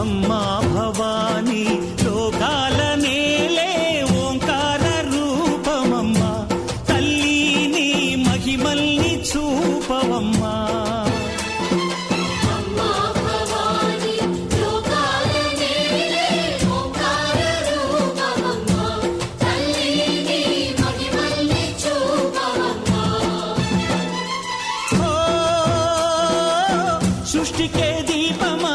అమ్మా భవానీ లోకాల నేలే ఓంకార రూపమమ్మా. తల్లి నీ మహిమల్ని చూపవమ్మా. సృష్టికే దీపమా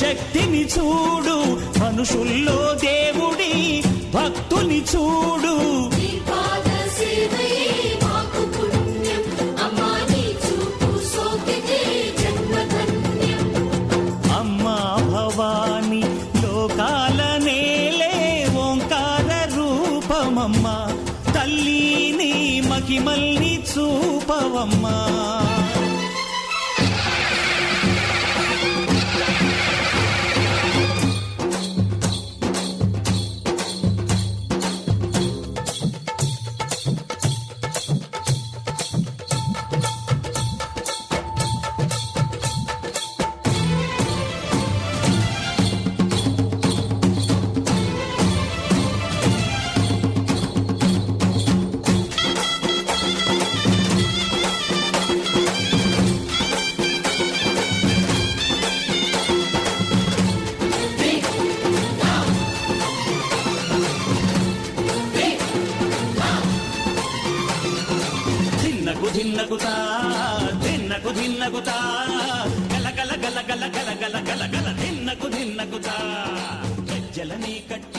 శక్తిని చూడు మనుషుల్లో దేవుడి భక్తుని చూడు. అమ్మా భవాని లోకాల నీ చూపవమ్మా. ధిన్నకుతా ధిన్నకు ధిన్నకుతా గల గల గల గల గల గల గల గల ధిన్నకు ధిన్నకుతా గజ్జలని కట్టి